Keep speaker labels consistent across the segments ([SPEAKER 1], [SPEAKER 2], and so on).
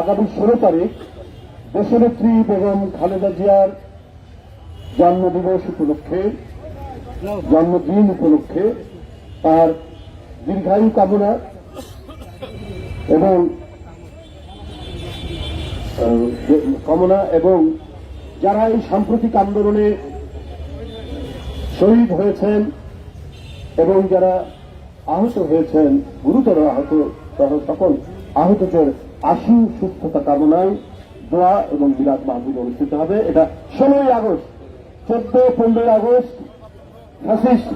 [SPEAKER 1] আগামী ষোলো তারিখ দেশনেত্রী বেগম খালেদা জিয়ার জন্মদিবস উপলক্ষে, জন্মদিন উপলক্ষে তার দীর্ঘায়ু কামনা এবং কামনা এবং যারা এই সাম্প্রতিক আন্দোলনে শহীদ হয়েছেন এবং যারা আহত হয়েছেন, গুরুতর আহত সহ সকল আহতদের আশু সুস্থতা কামনায় দোয়া এবং বিরাট মাহবুব অনুষ্ঠিত হবে। এটা ষোলোই আগস্ট, চোদ্দ, পনেরোই আগস্ট, ফ্যাসিস্ট,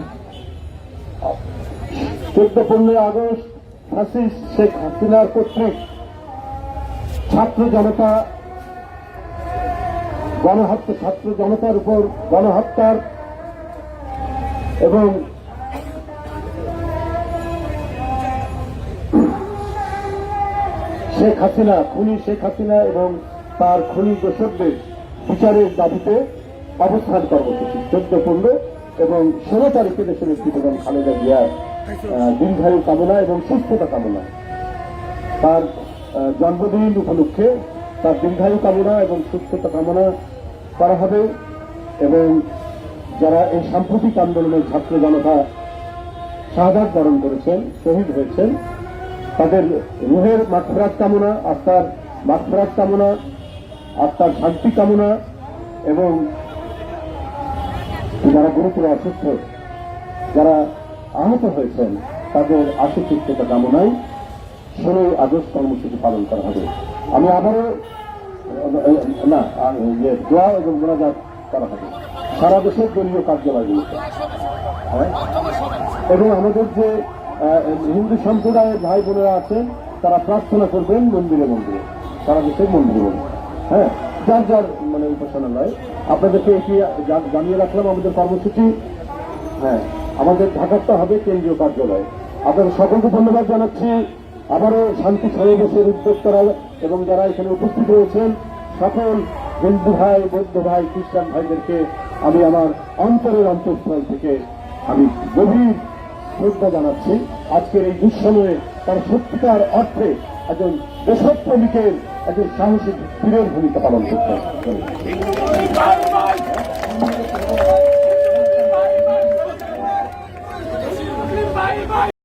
[SPEAKER 1] চোদ্দ, পনেরোই আগস্ট, ফ্যাসিস্ট শেখ হাসিনার কর্তৃক ছাত্র জনতা, গণহত্যা, ছাত্র জনতার উপর গণহত্যার এবং শেখ হাসিনা, খুনি শেখ হাসিনা এবং তার খুনি দোষকদের বিচারের দাবিতে অবস্থান কর্মসূচি, চোদ্দ পনেরো এবং ষোলো তারিখে দেশের একটি বেগম খালেদা জিয়ার দীর্ঘায়ু কামনা এবং সুস্থতা কামনা। তার জন্মদিন উপলক্ষে তার দীর্ঘায়ু কামনা এবং সুস্থতা কামনা করা হবে এবং যারা এই সাম্প্রতিক আন্দোলনের ছাত্র জনতা শাহাদাত বরণ করেছেন, শহীদ হয়েছেন তাদের রুহের মাঠফেরাত কামনা আত্মার মাঠফেরাত কামনা আত্মার শান্তি কামনা এবং যারা গুরুতর অসুস্থ যারা আহত হয়েছেন তাদের আশুচিত্ততা কামনায় ষোলোই আগস্ট কর্মসূচি পালন করা হবে। আমি আবারও না আ- ইয়ে, দোয়া এবং মোনাজাত করা হবে। সারা দেশের দলীয় কার্যালয়গুলোতে? এবং আমাদের যে হিন্দু সম্প্রদায়ের ভাই বোনেরা আছেন, তারা প্রার্থনা করবেন মন্দিরে মন্দিরে। তারা মন্দিরে মন্দিরে হ্যাঁ যার যার মানে উপাসনালয়। আপনাদেরকে এটি জানিয়ে রাখলাম আমাদের কর্মসূচি। হ্যাঁ আমাদের ঢাকারটা হবে কেন্দ্রীয় কার্যালয়। আপনাদের সকলকে ধন্যবাদ জানাচ্ছি। আবারও শান্তি সমাবেশের উদ্যোক্তারা এবং যারা এখানে উপস্থিত রয়েছেন, সকল হিন্দু ভাই, বৌদ্ধ ভাই, খ্রিস্টান ভাইদেরকে আমি আমার অন্তরের অন্তঃস্থল থেকে আমি গভীর শ্রদ্ধা জানাচ্ছি। আজকের এই দুঃসময়ে তার সত্যিকার অর্থে একজন দেশপ্রেমিকের একজন সাহসিক বীরের ভূমিকা পালন করতে